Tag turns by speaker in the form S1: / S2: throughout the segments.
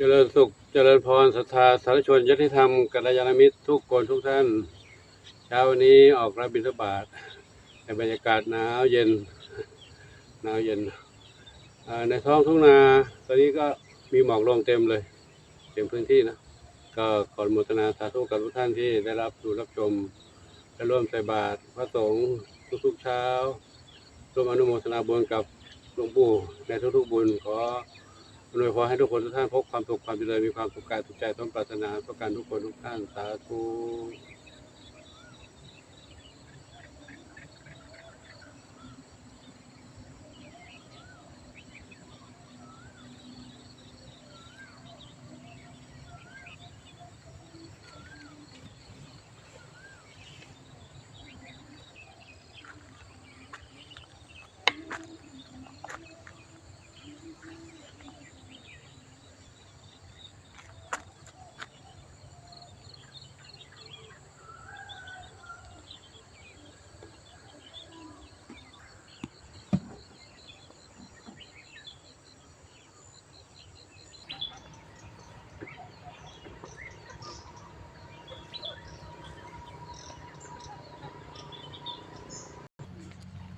S1: เจริญสุข เจริญพรศรัทธาสาธุชนญาติธรรมกัลยาณมิตรทุกคนทุกท่าน เช้าวันนี้ออกรับบิณฑบาตในบรรยากาศหนาวเย็นหนาวเย็นในท้องทุ่งนาตอนนี้ก็มีหมอกลงเต็มเลย เต็มพื้นที่นะ ก็ขออนุโมทนาสาธุกับทุกท่านที่ได้รับดูรับชมและร่วมใส่บาตรพระสงฆ์ทุกๆเช้าร่วมอนุโมทนาบุญกับหลวงปู่ในทุกๆบุญขอ อำนวยพรให้ทุกคนทุกท่านพบความสุขความเจริญมีความสุขกายสุขใจต้องปรารถนาประการทุกคนทุกท่านสาธุ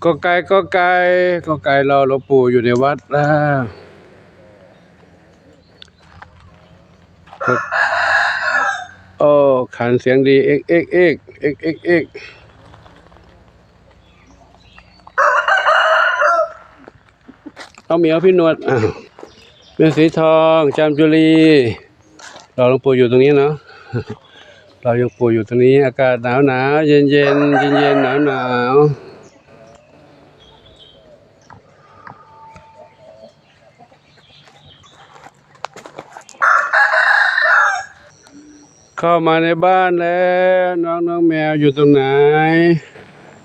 S1: ก็ไกลก็ไกลก็ไกลรอหลวงปู่อยู่ในวัดนะโอ้ขันเสียงดี เอ็กเอ็กเอ็กเอ็กเอ็กเอ็กเอาเหมียวพี่นวดอ้าวเป็นสีทองจามจุลีเรอหลวงปู่อยู่ตรงนี้เนาะเรายังปู่อยู่ตรงนี้ อากาศหนาวหนาวเย็นเย็นเย็นเย็นหนาวหนาว เข้ามาในบ้านแล้ว น้องน้องแมวอยู่ตรงไหน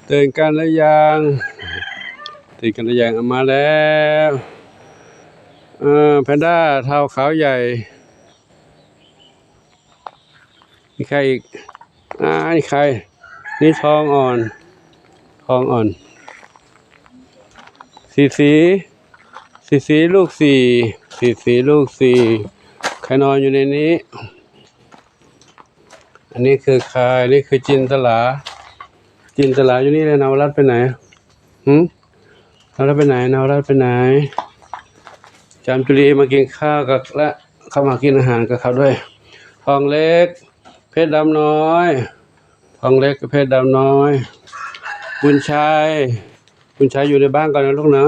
S1: ตื่นกันหรือยังตื่นกันหรือยังเอามาแล้วเออแพนด้าเท้าขาวใหญ่มีใครอีกอ่านี่ใคร นี่ทองอ่อนทองอ่อน สีสีสีสีลูกสี่สีสีลูกสี่ใครนอนอยู่ในนี้ อันนี้คือใครนี่คือจินตลา จินตลาอยู่นี่เลยนาวรัตไปไหนหืมนาวรัตไปไหนนาวรัตไปไหน จามจุลีมากินข้าวกับและเข้ามากินอาหารกับเขาด้วย ทองเล็ก เพชรดำน้อย ทองเล็กกับเพชรดำน้อย บุญชัย บุญชัยอยู่ในบ้านก่อนนะลูกนะ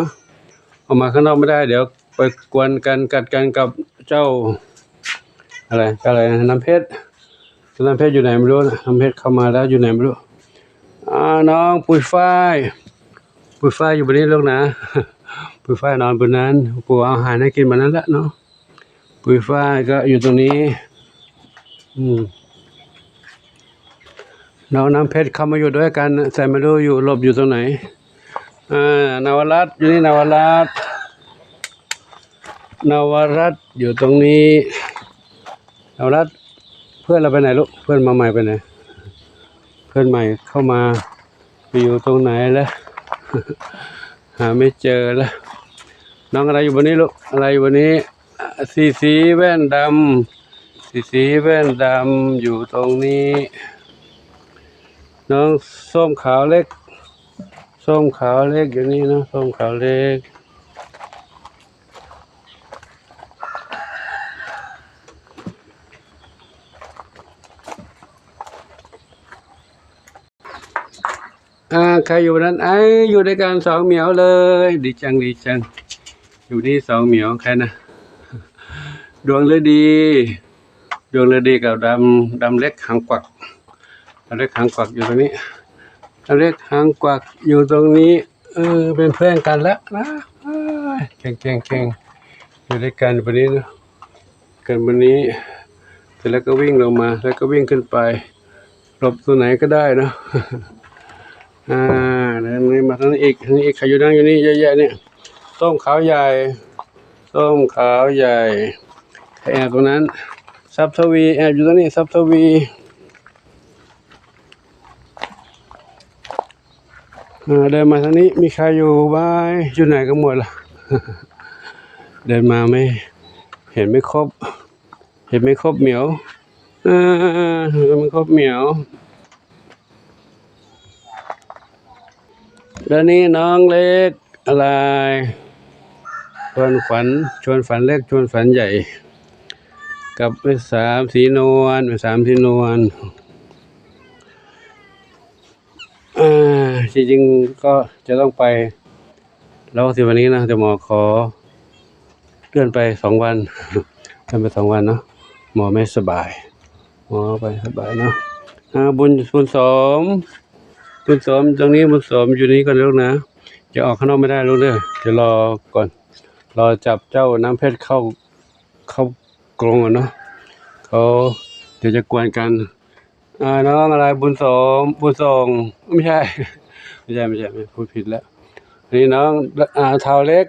S1: ออกมาข้างนอกไม่ได้เดี๋ยวไปกวนกันกัดกันกับเจ้า อะไรอะไรน้ำเพชร น้ำเพชรอยู่ไหนไม่รู้นะน้ำเพชรเข้ามาแล้วอยู่ไหนไม่รู้อ่าน้องปุยฝ้ายปุยฝ้ายอยู่บนนี้ลูกนะปุยฝ้ายนอนบนนั้นปู่เอาอาหารให้กินบนนั้นละเนาะปุยฝ้ายก็อยู่ตรงนี้ อืมน้องน้ำเพชรเข้ามาอยู่ด้วยกันแต่ไม่รู้อยู่หลบอยู่ตรงไหนอ่านวรัตอยู่นี่นวรัตน์นวรัตอยู่ตรงนี้นวรัต พื่อนเราไปไหนลูกเพื่อนมาใหม่ไปไหนเพื่อนใหม่เข้ามาไปอยู่ตรงไหนแล้วหาไม่เจอแล้วน้องอะไรอยู่บนนี้ลูกอะไรอยู่บนนี้สีสีแว่นดำสีสีแว่นดำอยู่ตรงนี้ น้องส้มขาวเล็กส้มขาวเล็กอยู่นี่นะส้มขาวเล็ก อ่าใครอยู่นั้นไอ้อยู่ด้วยกันสองเหมียวเลย ดีจังดีจัง อยู่นี่สองเหมียวใครนะดวงฤดี ดวงฤดีกับดำดำเล็กหางกวักดำเล็กหางกวักอยู่ตรงนี้อเล็กหางกวักอยู่ตรงนี้ เออเป็นเพื่อนกันแล้วนะเอ้ยเก่งเก่งเก่งอยู่ด้วยกันวันนี้นะกันวันนี้เสร็จแล้วก็วิ่งลงมา แล้วก็วิ่งขึ้นไปหลบตัวไหนก็ได้นะ อ่าเดินนี้มาทางนี้อีกทางนี้อีกใครอยู่นั่งอยู่นี่เยอะแยะเนี่ยส้มขาวใหญ่ส้มขาวใหญ่ใครแอบตรงนั้นซับทวีแอบอยู่ตรงนี้ซับทวีอ่าเดินมาทางนี้มีใครอยู่บ้างอยู่ไหนกันหมดล่ะ เดินมาไม่เห็นไม่ครบ เห็นไหมครบเหมียวอ่าเห็นไหมครบเหมียว แล้วนี่น้องเล็กอะไรชวนฝันชวนฝันเล็กชวนฝันใหญ่ กับไปสามสีนวลไปสามสีนวลอ่าจริงๆก็จะต้องไปแล้วสิวันนี้นะแต่หมอขอเลื่อนไปสองวันเลื่อนไปสองวันเนาะหมอไม่สบายหมอไปสบายเนาะบุญบุญสม บุญสมตรงนี้บุญสมอยู่นี้ก่อนลูกนะจะออกข้างนอกไม่ได้ลูกเด้อจะรอก่อนรอจับเจ้าน้ำเพชรเข้าเข้ากรงอะเนาะเขาเดี๋ยวจะกวนกันอ่าน้องอะไรบุญสมบุญส่งไม่ใช่ ไม่ใช่ไม่ใช่ไม่พูดผิดแล้วนนี้น้องอ่าเท้าเล็ก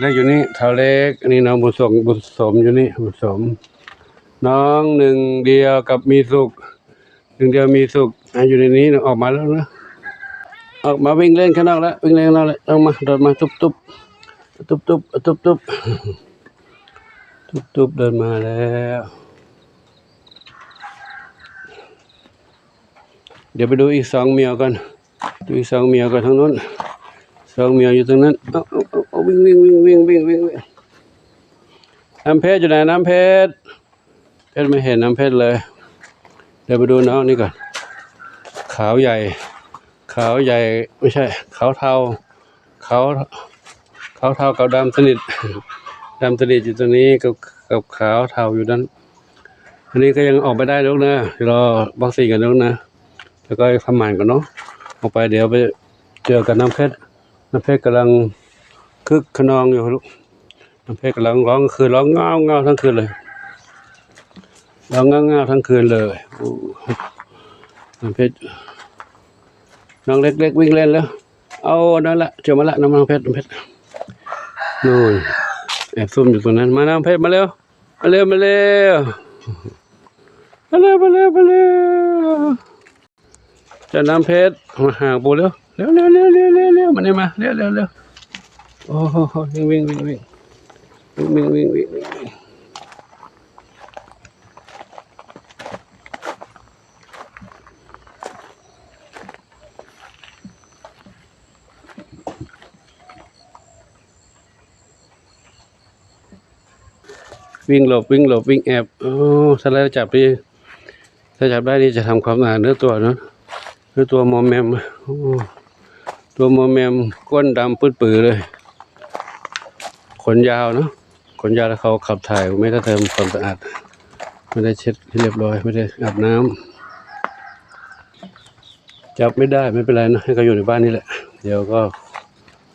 S1: เล็กอยู่นี่เท้าเล็กอันนี้น้องบุญส่งบุญสมอยู่นี่บุญสม น้องหนึ่งเดียวกับมีสุข หนึ่งเดียวมีสุขอะอยู่ในนี้ออกมาแล้วนะออกมาวิ่งเล่นข้างนอกแล้ววิ่งเล่นข้างนอกแล้วลงมาเดินมาตุบตุบตุบตุบตุบตุบตุบตุบเดินมาแล้ว เดี๋ยวไปดูอีกสองเมียวกันดูอีกสองเมียวกันทางนู้นสองเมียวอยู่ตรงนั้นเอาเอาเอาเอาวิ่งวิ่งวิ่งวิ่งวิ่งวิ่งวิ่งน้ำเพชรอยู่ไหนน้ำเพชรเพชรไม่เห็นน้ำเพชรเลย เดี๋ยวไปดูน้องนี่ก่อน ขาวใหญ่ ขาวใหญ่ไม่ใช่ ขาวเทา ขาวขาวเทากับดำสนิทดำสนิทอยู่ตรงนี้กับกับขาวเทาอยู่นั้นอันนี้ก็ยังออกไม่ได้ลูกนะรอวัคซีนกันลูกนะแล้วก็ทำหมันกันเนาะออกไปเดี๋ยวไปเจอกับน้ำเพชรน้ำเพชรกำลังคึกขนองอยู่ลูกน้ำเพชรกำลังร้องคือร้องเงาเงาทั้งคืนเลย ร้องเงางาทั้งคืนเลยน้ำเพชรน้องเล็กๆวิ่งเล่นแล้ว เอานั่นละเจอมาละน้ำเพชรน้ำเพชรนู่นแอบซุ่มอยู่ตรงนั้น มาน้ำเพชรมาเร็วมาเร็วมาเร็วมาเร็วมาเร็วมาเร็วจะน้ำเพชรมาหาปูเร็วเร็วเร็วเร็วเร็วเร็วเร็วมาเนี่ยมาเร็วเร็วเร็วโอ้โหวิ่งวิ่งวิ่งวิ่งวิ่งวิ่งวิ่ง วิ่งหลบวิ่งหลบวิ่งแอบโอ้ถ้าเราจับดีถ้าจับได้นี่จะทำความสะอาดเนื้อตัวเนอะเนื้อตัวมอมแมมโอ้ตัวมอมแมมก้นดำปื้ดปือเลย ขนยาวเนาะขนยาวแล้วเขาขับถ่ายไม่ได้ทำความสะอาดไม่ได้เช็ดให้เรียบร้อยไม่ได้อาบน้ำจับไม่ได้ไม่เป็นไรนะให้เขาอยู่ในบ้านนี่แหละ เดี๋ยวก็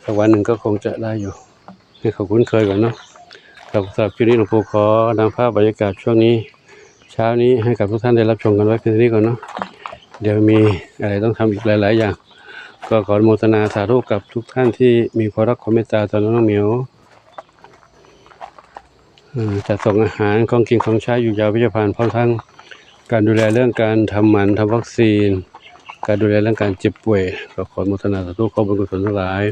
S1: สักวันหนึ่งก็คงจะได้อยู่ ให้เขาคุ้นเคยก่อนเนาะ กับสำหรับคลิปนี้หลวงปู่ขอนำภาพบรรยากาศช่วงนี้ เช้านี้ให้กับทุกท่านได้รับชมกันไว้เพียงเท่านี้ก่อนเนาะเดี๋ยวมีอะไรต้องทำอีกหลาย ๆ อย่าง ก็ขออนุโมทนาสาธุกับทุกท่านที่มีความรักความเมตตาต่อน้องเหมียวจัดส่งอาหารของกินของใช้อยู่ยาวพิจารณพร้อมทั้งการดูแลเรื่องการทำหมันทำวัคซีน การดูแลเรื่องการเจ็บป่วยก็ขออนุโมทนาสาธุขอบุญกุศลทั้งหลาย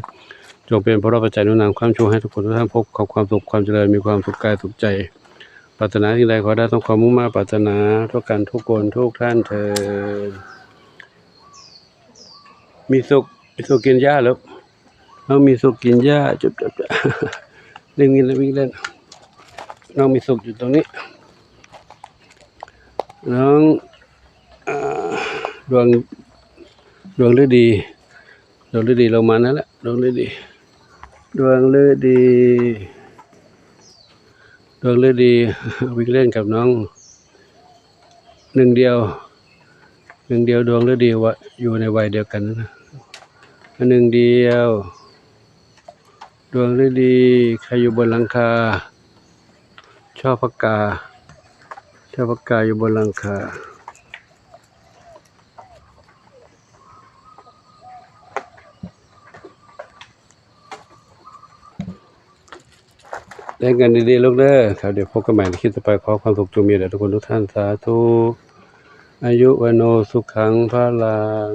S1: จงเป็นพระราชปัจจัยนุนนำความชูให้ทุกคนทุกท่านพบกับความสุขความเจริญมีความสุขกายสุขใจปรารถนาที่ใดขอได้ต้องความมุ่งมา่ปรารถนาทุกกันทุกคนทุกท่านเถิดมีสุขมีสุขกินหญ้าแล้วน้องมีสุขกินหญ้าจุบจุบจุบเล่นวิ่งเล่นวิ่งเล่นน้องมีสุขอยู่ตรงนี้ น้องดวงดวงฤดีดวงฤดีลงมานั่นแหละดวงฤดี ดวงฤดี ดวงฤดีวิ่งเล่นกับน้องหนึ่งเดียว หนึ่งเดียวดวงฤดีว่าอยู่ในวัยเดียวกันนะหนึ่งเดียว ดวงฤดีใครอยู่บนหลังคาชอบปากกาชอบปากกาอยู่บนหลังคา เล่นกันดีๆลูกเด้อครับเดี๋ยวพบกันใหม่ในคลิปต่อไปขอความสุขจงมีแด่ทุกคนทุกท่านสาธุอายุวโนสุขังพระลัง